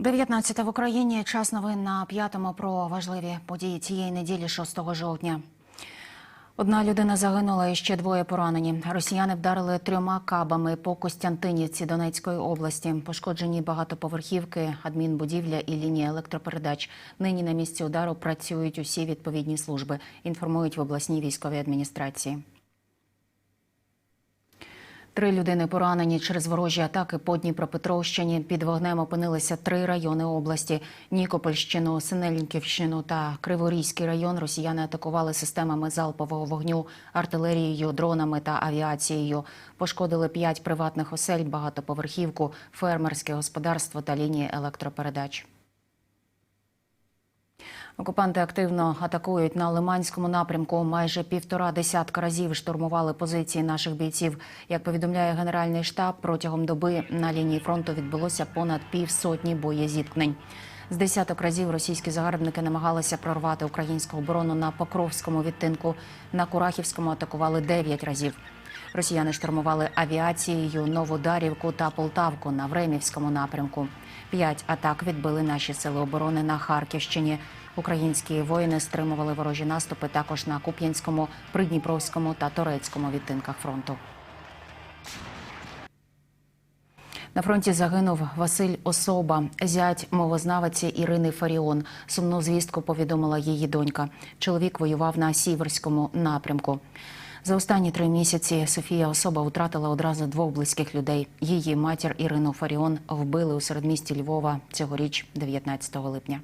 19 в Україні. Час новин на п'ятому про важливі події цієї неділі, 6 жовтня. Одна людина загинула і ще двоє поранені. Росіяни вдарили трьома кабами по Костянтинівці Донецької області. Пошкоджені багатоповерхівки, адмінбудівля і лінія електропередач. Нині на місці удару працюють усі відповідні служби. Інформують в обласній військовій адміністрації. Три людини поранені через ворожі атаки по Дніпропетровщині. Під вогнем опинилися три райони області: Нікопольщину, Синельниківщину та Криворізький район. Росіяни атакували системами залпового вогню, артилерією, дронами та авіацією. Пошкодили п'ять приватних осель, багатоповерхівку, фермерське господарство та лінії електропередач. Окупанти активно атакують на Лиманському напрямку. Майже півтора десятка разів штурмували позиції наших бійців. Як повідомляє Генеральний штаб, протягом доби на лінії фронту відбулося понад півсотні боєзіткнень. З десяток разів російські загарбники намагалися прорвати українську оборону на Покровському відтинку. На Курахівському атакували дев'ять разів. Росіяни штурмували авіацією Новодарівку та Полтавку на Времівському напрямку. П'ять атак відбили наші сили оборони на Харківщині. Українські воїни стримували ворожі наступи також на Куп'янському, Придніпровському та Торецькому відтинках фронту. На фронті загинув Василь Особа, зять мовознавиці Ірини Фаріон. Сумну звістку повідомила її донька. Чоловік воював на Сіверському напрямку. За останні три місяці Софія Особа втратила одразу двох близьких людей. Її матір Ірину Фаріон вбили у середмісті Львова цьогоріч, 19 липня.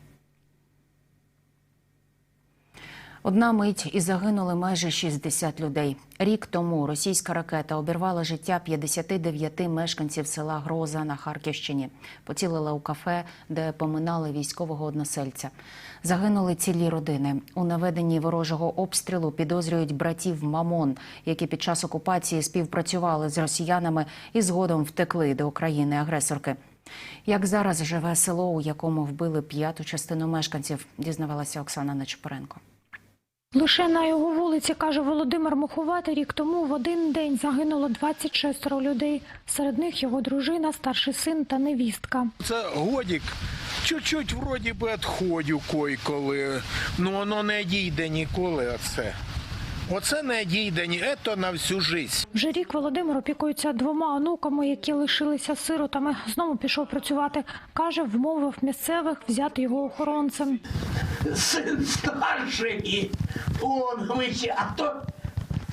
Одна мить і загинули майже 60 людей. Рік тому російська ракета обірвала життя 59 мешканців села Гроза на Харківщині. Поцілила у кафе, де поминали військового односельця. Загинули цілі родини. У наведенні ворожого обстрілу підозрюють братів Мамон, які під час окупації співпрацювали з росіянами і згодом втекли до України агресорки. Як зараз живе село, у якому вбили п'яту частину мешканців, дізнавалася Оксана Нечупоренко. Лише на його вулиці, каже Володимир Моховати, рік тому в один день загинуло 26 людей. Серед них його дружина, старший син та невістка. Це годік. Чуть-чуть вроді би відходю кой-коли. Ну воно не дійде ніколи оце. Оце не дійде, ні, це на всю життя. Вже рік Володимир опікується двома онуками, які лишилися сиротами. Знову пішов працювати. Каже, вмовив місцевих взяти його охоронцем. Син старший, он вище, а то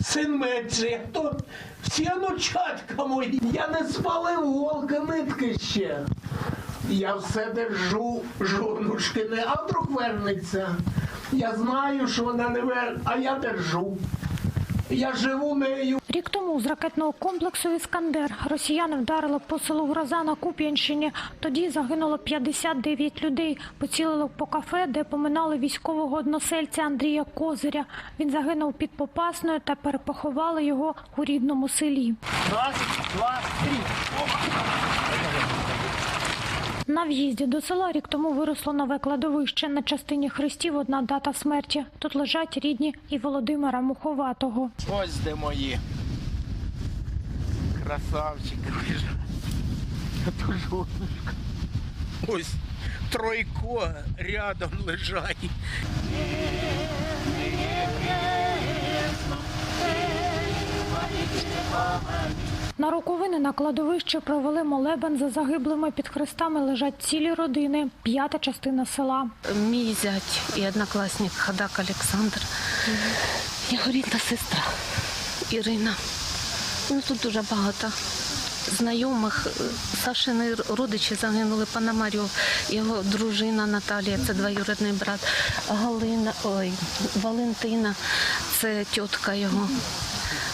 син менший, а то всі онучатка мої. Я не спалив волка нитки ще. Я все держу, жонушкине, а вдруг вернеться. Я знаю, що вона не верне, а я держу. Я живу нею. Рік тому з ракетного комплексу Іскандер росіяни вдарили по селу Гроза на Куп'янщині. Тоді загинуло 59 людей. Поцілили по кафе, де поминали військового односельця Андрія Козиря. Він загинув під Попасною та перепоховали його у рідному селі. Раз, два, три. На в'їзді до села рік тому виросло нове кладовище. На частині хрестів одна дата смерті. Тут лежать рідні і Володимира Муховатого. Ось де мої. Красавчики лежать. Ось тройко рядом лежать. На роковини на кладовищі провели молебен за загиблими. Під хрестами лежать цілі родини, п'ята частина села. Мій зять і однокласник Хадак Олександр, його рідна сестра Ірина. Ну тут дуже багато знайомих. Сашини родичі загинули Пономарьов, його дружина Наталія, це двоюрідний брат, Галина, ой, Валентина, це тітка його.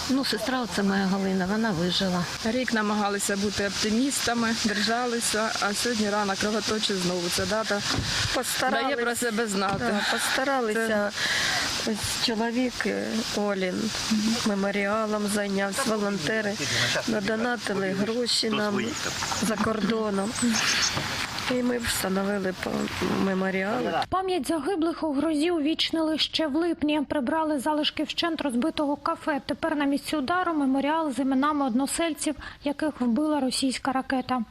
Ну, сестра, оце моя Галина, вона вижила. Рік намагалися бути оптимістами, держалися, а сьогодні рана кровоточить знову. Ця дата дає про себе знати. Да, постаралися. Ось чоловік е, Олін меморіалом зайнявся, волонтери надонатили гроші нам за кордоном. І ми встановили по меморіалу. Пам'ять загиблих у грозі увічнили ще в липні. Прибрали залишки вщент розбитого кафе. Тепер на місці удару меморіал з іменами односельців, яких вбила російська ракета.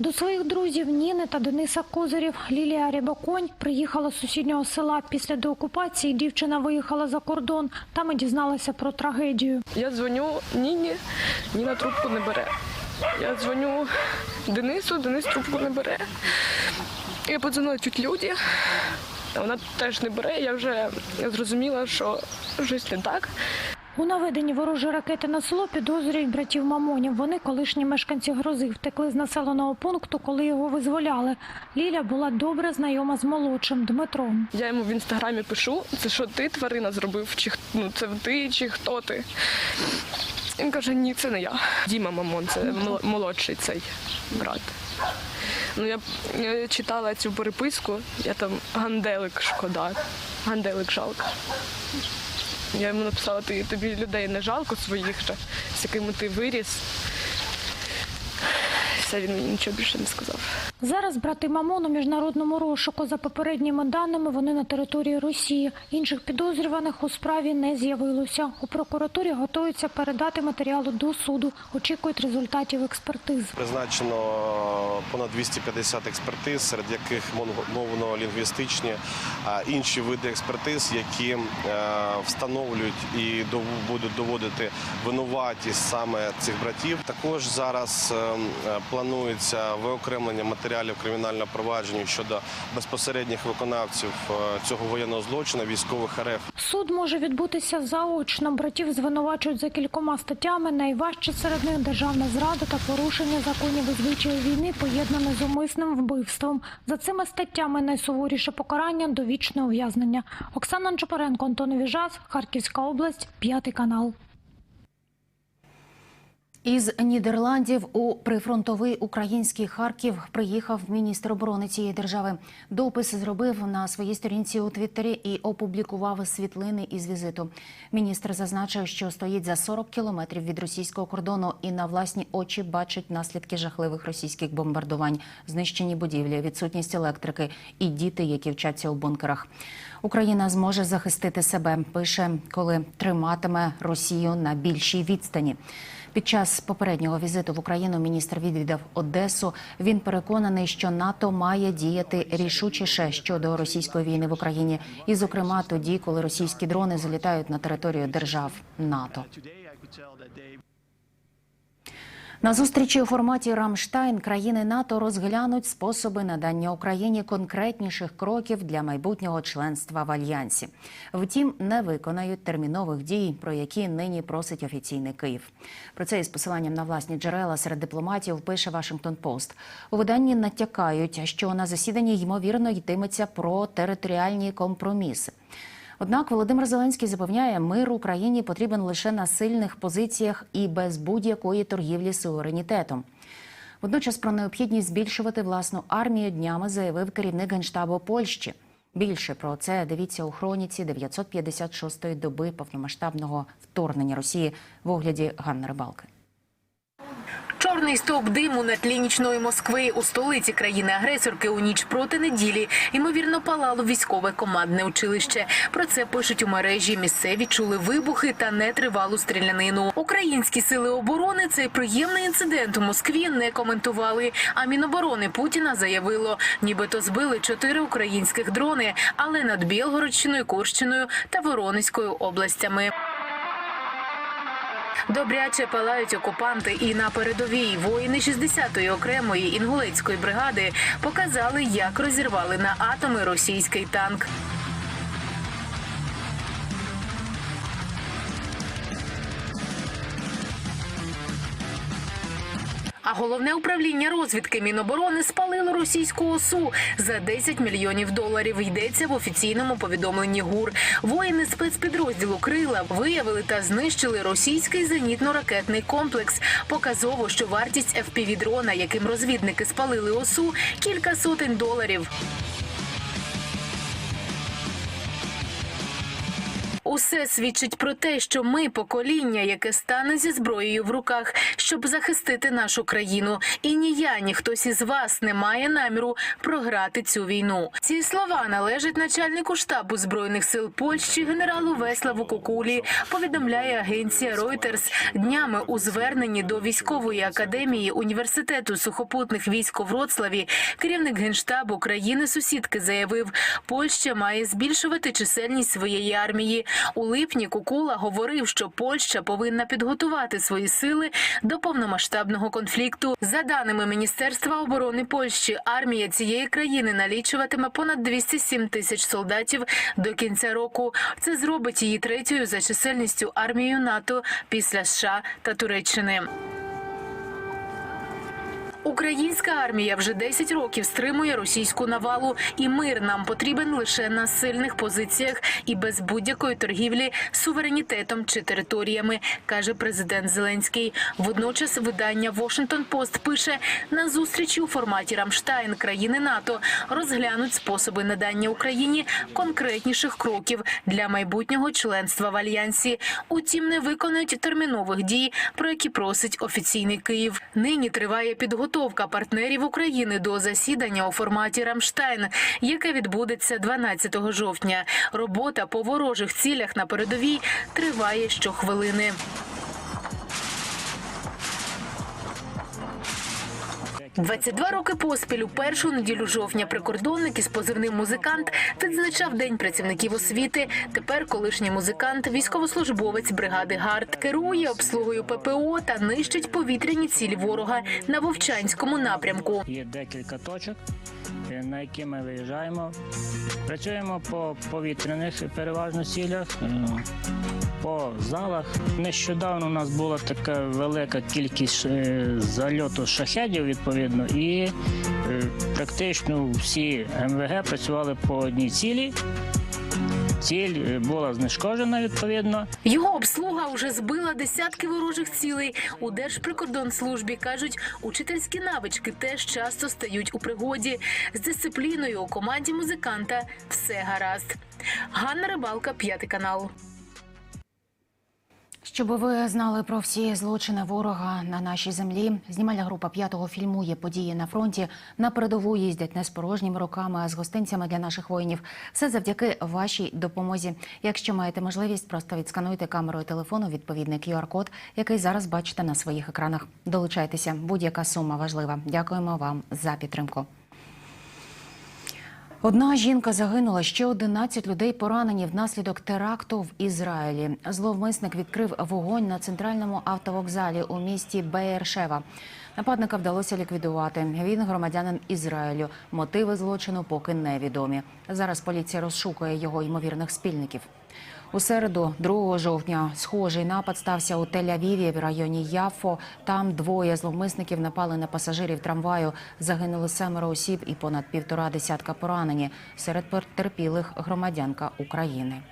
До своїх друзів Ніни та Дениса Козирів Лілія Рябоконь приїхала з сусіднього села. Після деокупації дівчина виїхала за кордон. Там і дізналася про трагедію. Я дзвоню Ніні, Ніна трубку не бере. Я дзвоню Денису, Денис трубку не бере. Я подзвонила чуть люди, вона теж не бере. Я вже зрозуміла, що щось не так. У наведенні ворожої ракети на село підозрюють братів Мамонів. Вони колишні мешканці грози втекли з населеного пункту, коли його визволяли. Ліля була добре знайома з молодшим Дмитром. Я йому в інстаграмі пишу, це що ти тварина зробив, чи ну, це ти, чи хто ти. Він каже, ні, це не я. Діма Мамон, це мол- молодший цей брат. Ну, я, я читала цю переписку, я там ганделик шкода, ганделик жалко. Я йому написала, тобі людей не жалко своїх з якими ти виріс. Все, він мені нічого більше не сказав. Зараз брати Мамон у міжнародному розшуку. За попередніми даними, вони на території Росії. Інших підозрюваних у справі не з'явилося. У прокуратурі готуються передати матеріали до суду. Очікують результатів експертиз. Призначено понад 250 експертиз, серед яких мовно-лінгвістичні, а інші види експертиз, які е, встановлюють і будуть доводити винуватість саме цих братів. Також зараз е, е, планується виокремлення матеріалів кримінального провадження щодо безпосередніх виконавців е, цього воєнного злочину військових РФ. Суд може відбутися заочно. Братів звинувачують за кількома статтями. Найважче серед них державна зрада та порушення законів і звичаїв війни, поєднане з умисним вбивством. За цими статтями найсуворіше покарання довічне ув'язнення. Оксана Чопаренко, Антон Віжас, Харківська область, п'ятий канал. Із Нідерландів у прифронтовий український Харків приїхав міністр оборони цієї держави. Допис зробив на своїй сторінці у Твіттері і опублікував світлини із візиту. Міністр зазначив, що стоїть за 40 кілометрів від російського кордону і на власні очі бачить наслідки жахливих російських бомбардувань, знищені будівлі, відсутність електрики і діти, які вчаться у бункерах. Україна зможе захистити себе. Пише, коли триматиме Росію на більшій відстані. Під час попереднього візиту в Україну міністр відвідав Одесу. Він переконаний, що НАТО має діяти рішучіше щодо російської війни в Україні, і, зокрема, тоді, коли російські дрони залітають на територію держав НАТО. На зустрічі у форматі Рамштайн країни НАТО розглянуть способи надання Україні конкретніших кроків для майбутнього членства в альянсі. Втім, не виконають термінових дій, про які нині просить офіційний Київ. Про це із посиланням на власні джерела серед дипломатів пише Вашингтон Пост. У виданні натякають, що на засіданні ймовірно йтиметься про територіальні компроміси. Однак Володимир Зеленський запевняє, мир Україні потрібен лише на сильних позиціях і без будь-якої торгівлі суверенітетом. Водночас про необхідність збільшувати власну армію днями заявив керівник генштабу Польщі. Більше про це дивіться у хроніці 956-ї доби повномасштабного вторгнення Росії в огляді Ганни Рибалки. Чорний стовп диму на тлі нічної Москви у столиці країни-агресорки у ніч проти неділі ймовірно палало військове командне училище. Про це пишуть у мережі. Місцеві чули вибухи та нетривалу стрілянину. Українські сили оборони цей приємний інцидент у Москві не коментували. А Міноборони Путіна заявило, нібито збили чотири українських дрони, але над Білгородщиною, Курщиною та Воронезькою областями. Добряче палають окупанти і на передовій воїни 60-ї окремої інгулецької бригади показали, як розірвали на атоми російський танк. А головне управління розвідки Міноборони спалило російську осу за 10 мільйонів доларів. Йдеться в офіційному повідомленні ГУР. Воїни спецпідрозділу Крила виявили та знищили російський зенітно-ракетний комплекс. Показово, що вартість FPV-дрона, яким розвідники спалили осу, кілька сотень доларів. Усе свідчить про те, що ми покоління, яке стане зі зброєю в руках, щоб захистити нашу країну. І ні я, ні хтось із вас не має наміру програти цю війну. Ці слова належать начальнику штабу збройних сил Польщі генералу Веславу Кукулі. Повідомляє агенція Reuters. днями у зверненні до військової академії університету сухопутних військ у Вроцлаві. Керівник генштабу країни сусідки заявив, Польща має збільшувати чисельність своєї армії. У липні Кукула говорив, що Польща повинна підготувати свої сили до повномасштабного конфлікту. За даними Міністерства оборони Польщі, армія цієї країни налічуватиме понад 207 тисяч солдатів до кінця року. Це зробить її третьою за чисельністю армією НАТО після США та Туреччини. Українська армія вже 10 років стримує російську навалу, і мир нам потрібен лише на сильних позиціях і без будь-якої торгівлі суверенітетом чи територіями, каже президент Зеленський. Водночас видання Washington Post пише на зустрічі у форматі Рамштайн країни НАТО розглянуть способи надання Україні конкретніших кроків для майбутнього членства в альянсі. Утім, не виконують термінових дій, про які просить офіційний Київ. Нині триває підготовка партнерів України до засідання у форматі Рамштайн, яке відбудеться 12 жовтня. Робота по ворожих цілях на передовій триває щохвилини. «22 роки поспіль у першу неділю жовтня прикордонник із позивним музикант відзначав день працівників освіти. Тепер колишній музикант, військовослужбовець бригади ГАРД, керує обслугою ППО та нищить повітряні цілі ворога на Вовчанському напрямку. Є декілька точок, на які ми виїжджаємо. Працюємо по повітряних переважно цілях, е, по залах. Нещодавно у нас була така велика кількість е, зальоту шахедів, відповідно, і е, практично всі МВГ працювали по одній цілі. Ціль е, була знешкоджена відповідно. Його обслуга вже збила десятки ворожих цілей. У Держприкордонслужбі кажуть, учительські навички теж часто стають у пригоді. З дисципліною у команді музиканта все гаразд. Ганна Рибалка, п'ятий канал. Щоб ви знали про всі злочини ворога на нашій землі, знімальна група п'ятого фільмує події на фронті. На передову їздять не з порожніми руками, а з гостинцями для наших воїнів. Все завдяки вашій допомозі. Якщо маєте можливість, просто відскануйте камерою телефону відповідний QR-код, який зараз бачите на своїх екранах. Долучайтеся, будь-яка сума важлива. Дякуємо вам за підтримку. Одна жінка загинула, ще 11 людей поранені внаслідок теракту в Ізраїлі. Зловмисник відкрив вогонь на центральному автовокзалі у місті Беєршева. Нападника вдалося ліквідувати. Він громадянин Ізраїлю. Мотиви злочину поки невідомі. Зараз поліція розшукує його ймовірних спільників. У середу, 2 жовтня, схожий напад стався у Тель-Авіві в районі Яфо. Там двоє зловмисників напали на пасажирів трамваю. Загинули семеро осіб і понад півтора десятка поранені. Серед потерпілих громадянка України.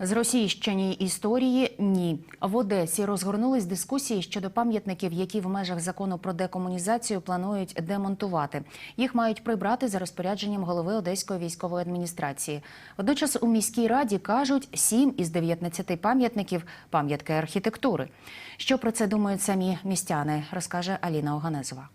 Зросійщеній історії ні в Одесі розгорнулись дискусії щодо пам'ятників, які в межах закону про декомунізацію планують демонтувати. Їх мають прибрати за розпорядженням голови Одеської військової адміністрації. Водночас у міській раді кажуть, 7 із 19 пам'ятників пам'ятки архітектури. Що про це думають самі містяни, розкаже Аліна Оганезова.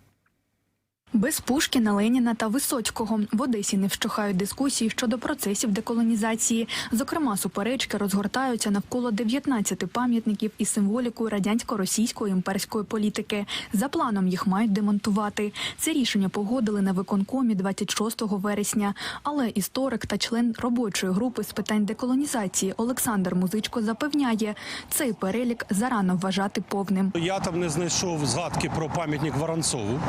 Без Пушкіна, Леніна та Висоцького в Одесі не вщухають дискусії щодо процесів деколонізації. Зокрема, суперечки розгортаються навколо 19 пам'ятників із символікою радянсько-російської імперської політики. За планом їх мають демонтувати. Це рішення погодили на виконкомі 26 вересня. Але історик та член робочої групи з питань деколонізації Олександр Музичко запевняє, цей перелік зарано вважати повним. Я там не знайшов згадки про пам'ятник Воронцову,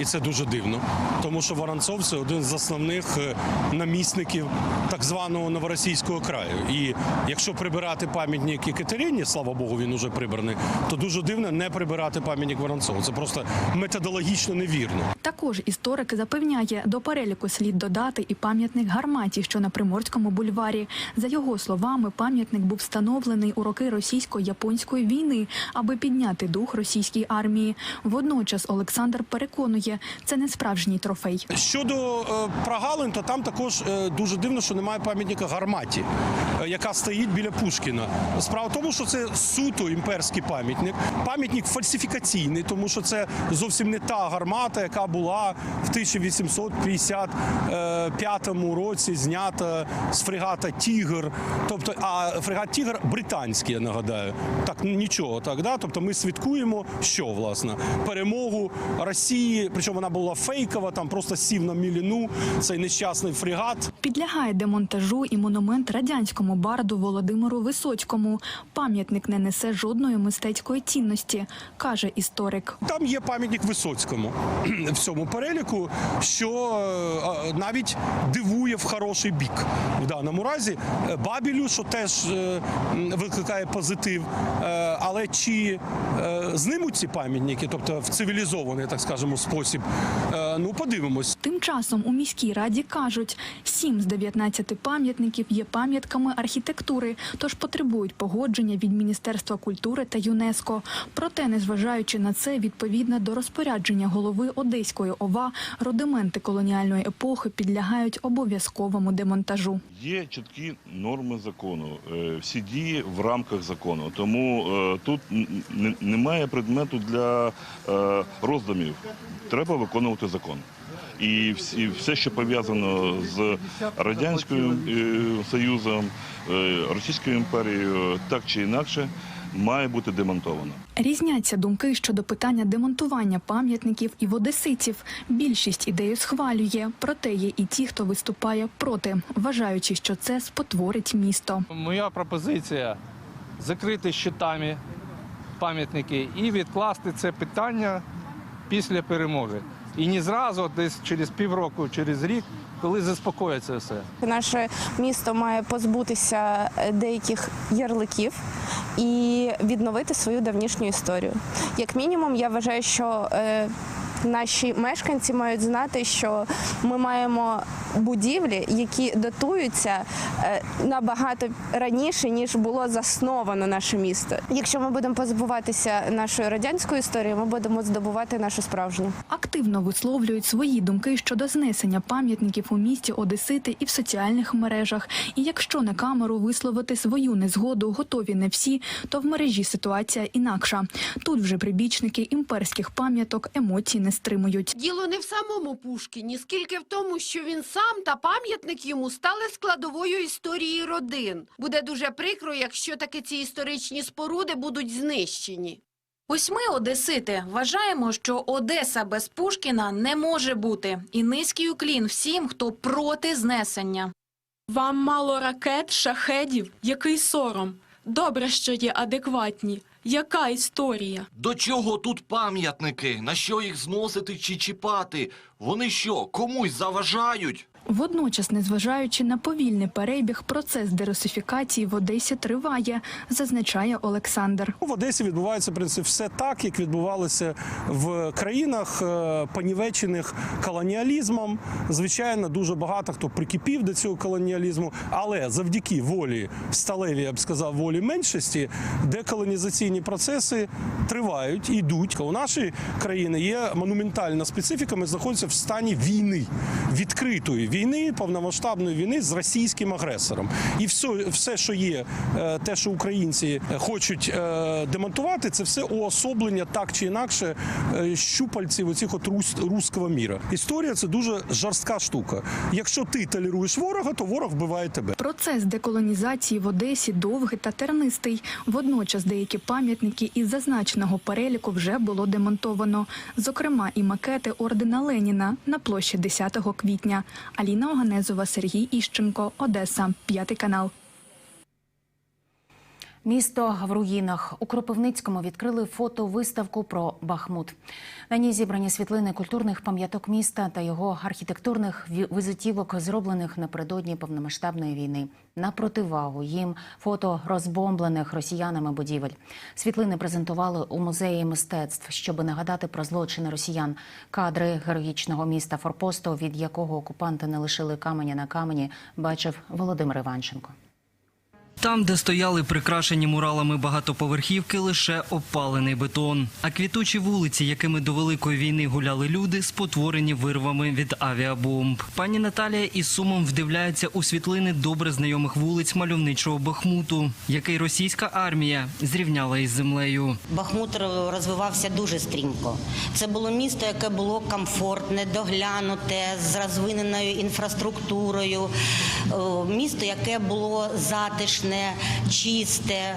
і це дуже дивно, тому що Воронцов це один з основних е, намісників так званого новоросійського краю. І якщо прибирати пам'ятник Екатерині, слава Богу, він уже прибраний, то дуже дивно не прибирати пам'ятник Воронцову. Це просто методологічно невірно. Також історик запевняє, до переліку слід додати і пам'ятник гарматі, що на Приморському бульварі. За його словами, пам'ятник був встановлений у роки російсько-японської війни, аби підняти дух російській армії. Водночас Олександр переконує, це не справжній трофей. Щодо е, прогалин, то там також е, дуже дивно, що немає пам'ятника гарматі, е, яка стоїть біля Пушкіна. Справа в тому, що це суто імперський пам'ятник, пам'ятник фальсифікаційний, тому що це зовсім не та гармата, яка була в 1855 році знята з фрегата Тігр. Тобто, а фрегат Тігр британський, я нагадаю. Так нічого, так да. Тобто, ми святкуємо, що власне перемогу Росії, причому вона була фейкова, там просто сів на міліну цей нещасний фрегат. Підлягає демонтажу і монумент радянському барду Володимиру Висоцькому. Пам'ятник не несе жодної мистецької цінності, каже історик. Там є пам'ятник Висоцькому в цьому переліку, що е, навіть дивує в хороший бік в даному разі. Е, Бабілю, що теж е, викликає позитив. Але чи знимуть ці пам'ятники, тобто в цивілізований, так скажемо, спосіб, ну подивимось. Тим часом у міській раді кажуть, 7 з 19 пам'ятників є пам'ятками архітектури, тож потребують погодження від Міністерства культури та ЮНЕСКо. Проте, незважаючи на це, відповідно до розпорядження голови Одеської ОВА, родименти колоніальної епохи підлягають обов'язковому демонтажу. Є чіткі норми закону, е, всі дії в рамках закону. Тому е, тут немає предмету для е, роздумів. Треба виконувати закон. І все, що пов'язано з радянською е, союзом, Російською імперією, так чи інакше, має бути демонтовано. Різняться думки щодо питання демонтування пам'ятників і в одеситів. Більшість ідею схвалює, проте є і ті, хто виступає проти, вважаючи, що це спотворить місто. Моя пропозиція закрити щитами пам'ятники і відкласти це питання після перемоги. І не зразу, десь через півроку, через рік, коли заспокоїться все. Наше місто має позбутися е, деяких ярликів і відновити свою давнішню історію. Як мінімум, я вважаю, що е, наші мешканці мають знати, що ми маємо будівлі, які датуються е, набагато раніше, ніж було засновано наше місто. Якщо ми будемо позбуватися нашої радянської історії, ми будемо здобувати нашу справжню. Активно висловлюють свої думки щодо знесення пам'ятників у місті Одесити і в соціальних мережах. І якщо на камеру висловити свою незгоду готові не всі, то в мережі ситуація інакша. Тут вже прибічники імперських пам'яток емоцій не стримують. Діло не в самому Пушкіні, скільки в тому, що він сам та пам'ятник йому стали складовою історії родин. Буде дуже прикро, якщо таки ці історичні споруди будуть знищені. Ось ми, одесити, вважаємо, що Одеса без Пушкіна не може бути. І низький уклін всім, хто проти знесення. Вам мало ракет, шахедів? Який сором? Добре, що є адекватні. Яка історія? До чого тут пам'ятники? На що їх зносити чи чіпати? Вони що, комусь заважають? Водночас, незважаючи на повільний перебіг, процес дерусифікації в Одесі триває, зазначає Олександр. В Одесі відбувається в принципі все так, як відбувалося в країнах, е, понівечених колоніалізмом. Звичайно, дуже багато хто прикипів до цього колоніалізму, але завдяки волі сталевій, я б сказав, волі меншості, деколонізаційні процеси тривають, йдуть. У нашої країни є монументальна специфіка. Ми знаходимося в стані війни, відкритої війни, повномасштабної війни з російським агресором. І все, все що є, е, те, що українці хочуть е, демонтувати, це все уособлення так чи інакше е, щупальців оцих от рус, міра. Історія це дуже жорстка штука. Якщо ти толеруєш ворога, то ворог вбиває тебе. Процес деколонізації в Одесі довгий та тернистий. Водночас деякі пам'ятники із зазначеного переліку вже було демонтовано. Зокрема, і макети ордена Леніна на площі 10 квітня. Аліна Оганезова, Сергій Іщенко, Одеса, п'ятий канал. Місто в руїнах у Кропивницькому відкрили фотовиставку про Бахмут. На ній зібрані світлини культурних пам'яток міста та його архітектурних візитівок, зроблених напередодні повномасштабної війни. На противагу їм фото розбомблених росіянами будівель. Світлини презентували у музеї мистецтв, щоб нагадати про злочини росіян. Кадри героїчного міста Форпосту, від якого окупанти не лишили каменя на камені, бачив Володимир Іванченко. Там, де стояли прикрашені муралами багатоповерхівки, лише опалений бетон. А квітучі вулиці, якими до великої війни гуляли люди, спотворені вирвами від авіабомб. Пані Наталія із сумом вдивляється у світлини добре знайомих вулиць мальовничого Бахмуту, який російська армія зрівняла із землею. Бахмут розвивався дуже стрімко. Це було місто, яке було комфортне, доглянуте, з розвиненою інфраструктурою. Е, Місто, яке було затишне, чисте,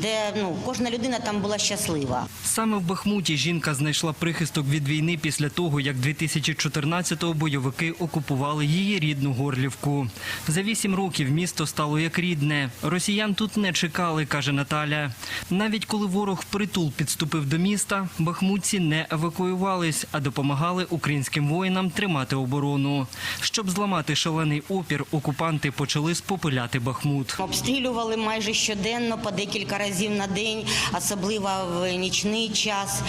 де ну, кожна людина там була щаслива. Саме в Бахмуті жінка знайшла прихисток від війни після того, як 2014-го бойовики окупували її рідну Горлівку. За вісім років місто стало як рідне. Росіян тут не чекали, каже Наталя. Навіть коли ворог впритул підступив до міста, бахмутці не евакуювались, а допомагали українським воїнам тримати оборону. Щоб зламати шалений опір, окупанти почали спопиляти Бахмут. Обстрілювали майже щоденно, по декілька разів на день, особливо в нічний час.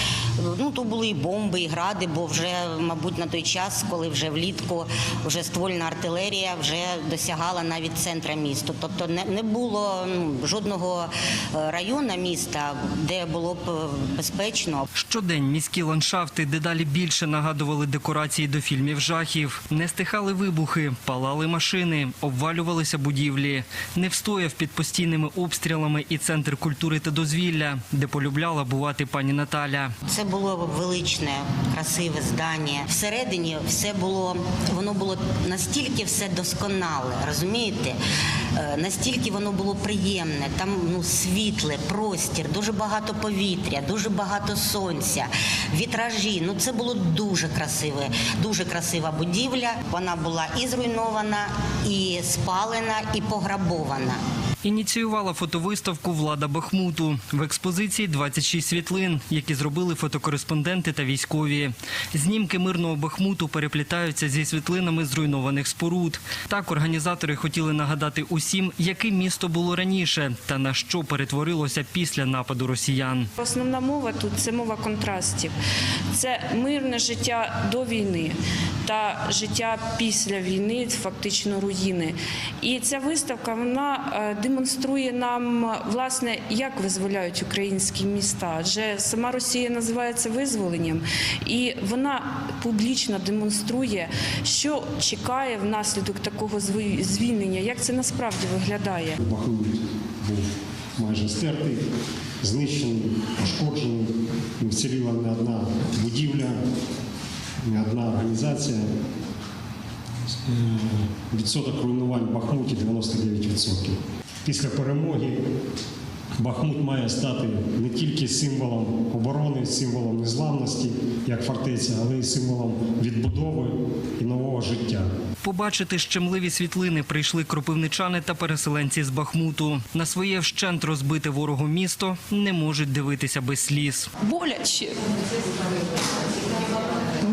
Ну, то були і бомби, і гради, бо вже, мабуть, на той час, коли вже влітку вже ствольна артилерія вже досягала навіть центра міста. Тобто не, не було ну, жодного е, району міста, де було б е, безпечно. Щодень міські ландшафти дедалі більше нагадували декорації до фільмів жахів. Не стихали вибухи, палали машини, обвалювалися будівлі. Не встояв під постійними обстрілами і центр культури та дозвілля, де полюбляла бувати пані Наталя. Це було величне, красиве здання. Всередині все було, воно було настільки все досконале, розумієте? Е, Настільки воно було приємне, там ну світле, простір, дуже багато повітря, дуже багато сонця, вітражі. Ну це було дуже красиве, дуже красива будівля. Вона була і зруйнована, і спалена, і пограбована. Ініціювала фотовиставку Влада Бахмуту. В експозиції 26 світлин, які зробили фотокореспонденти та військові. Знімки мирного Бахмуту переплітаються зі світлинами зруйнованих споруд. Так організатори хотіли нагадати усім, яке місто було раніше та на що перетворилося після нападу росіян. Основна мова тут це мова контрастів. Це мирне життя до війни та життя після війни, фактично руїни. І ця виставка вона е, демонструє нам власне, як визволяють українські міста. Адже сама Росія називається визволенням, і вона публічно демонструє, що чекає внаслідок такого звільнення, як це насправді виглядає. Бахмут був майже стертий, знищений, пошкоджений. Вціліла не одна будівля, не одна організація. Е, Відсоток руйнувань Бахмуті 99%. Після перемоги Бахмут має стати не тільки символом оборони, символом незламності, як фортеця, але й символом відбудови і нового життя. Побачити щемливі світлини прийшли кропивничани та переселенці з Бахмуту. На своє вщент розбите ворогу місто не можуть дивитися без сліз. боляче.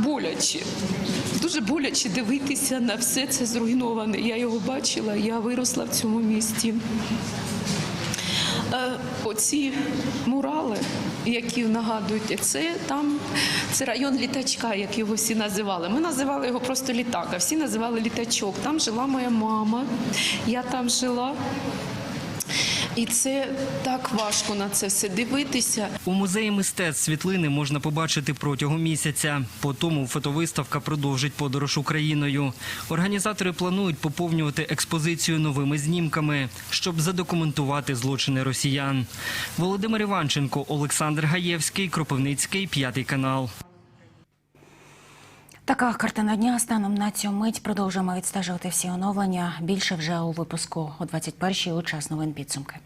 Боляче. Дуже боляче дивитися на все це зруйноване. Я його бачила, я виросла в цьому місті. Е, Оці мурали, які нагадують, це там це район літачка, як його всі називали. Ми називали його просто літак, а всі називали літачок. Там жила моя мама, я там жила. І це так важко на це все дивитися. У музеї мистецтв світлини можна побачити протягом місяця. По тому фотовиставка продовжить подорож Україною. Організатори планують поповнювати експозицію новими знімками, щоб задокументувати злочини росіян. Володимир Іванченко, Олександр Гаєвський, Кропивницький, п'ятий канал. Така картина дня станом на цю мить продовжуємо відстежувати всі оновлення. Більше вже у випуску о 21-й у час новин підсумки.